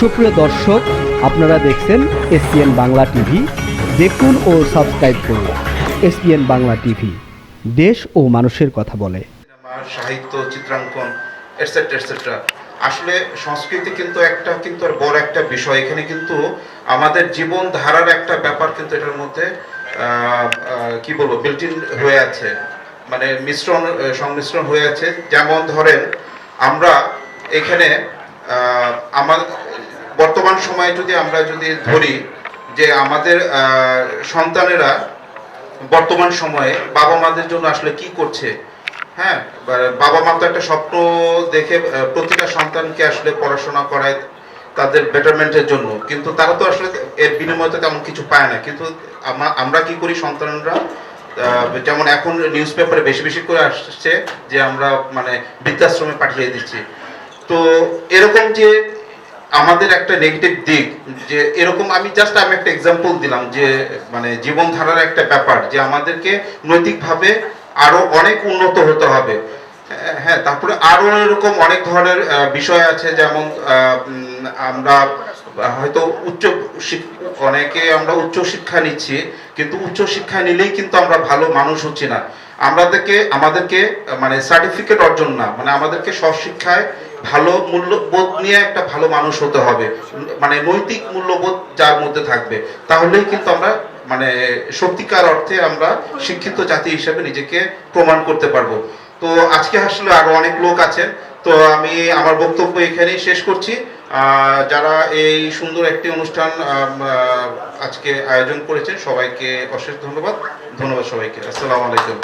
সুপ্রিয় দর্শক, আপনারা দেখছেন এসপিএন বাংলা টিভি। দেখুন ও সাবস্ক্রাইব করুন এসপিএন বাংলা টিভি। দেশ ও মানুষের কথা বলে। সাহিত্য, চিত্রাঙ্কন এটসেট্রা এটসেট্রা আসলে সংস্কৃতি কিন্তু একটা কিন্তু বড় একটা বিষয়। এখানে কিন্তু আমাদের জীবন ধারার একটা ব্যাপার কিন্তু এটার মধ্যে কি বলব বিল্টিন হয়ে আছে। মানে মিশ্রণ, সংমিশ্রণ হয়ে আছে। যেমন ধরেন, আমরা এখানে আমার বর্তমান সময়ে যদি আমরা যদি ধরি যে আমাদের সন্তানেরা বর্তমান সময়ে বাবা মাদের জন্য আসলে কি করছে? হ্যাঁ বাবা মা তো একটা স্বপ্ন দেখে প্রতিটা সন্তানকে আসলে পড়াশোনা করায় তাদের বেটারমেন্টের জন্য। কিন্তু তারা তো আসলে এর বিনিময়ে তো তেমন কিছু পায় না। কিন্তু আমরা কি করি সন্তানরা? যেমন এখন নিউজ পেপারে বেশি বেশি করে আসছে যে আমরা মানে বৃদ্ধাশ্রমে পাঠিয়ে দিচ্ছি। তো এরকম যে আমাদের একটা নেগেটিভ দিক যে এরকম আমি জাস্ট আমি একটা এক্সাম্পল দিলাম যে মানে জীবনধারার একটা ব্যাপার যে আমাদেরকে নৈতিকভাবে আরও অনেক উন্নত হতে হবে। হ্যাঁ, হ্যাঁ তারপরে আরও এরকম অনেক ধরনের বিষয় আছে যেমন আমরা হয়তো উচ্চ অনেকে আমরা উচ্চ শিক্ষা নিচ্ছি কিন্তু উচ্চ শিক্ষা নিলেই কিন্তু আমরা ভালো মানুষ হচ্ছি না। আমাদেরকে আমাদেরকে মানে সার্টিফিকেট অর্জন না। মানে আমাদেরকে স্বশিক্ষায় ভালো মূল্যবোধ নিয়ে একটা ভালো মানুষ হতে হবে। মানে নৈতিক মূল্যবোধ যার মধ্যে থাকবে। তাহলেই কিন্তু আমরা মানে সত্যিকার অর্থে আমরা শিক্ষিত জাতি হিসেবে নিজেকে প্রমাণ করতে পারব। তো আজকে আসলে আরও অনেক লোক আছেন। তো আমি আমার বক্তব্য এখানেই শেষ করছি। যারা এই সুন্দর একটি অনুষ্ঠান আজকে আয়োজন করেছেন, সবাইকে অশেষ ধন্যবাদ। ধন্যবাদ সবাইকে। আসসালামু আলাইকুম।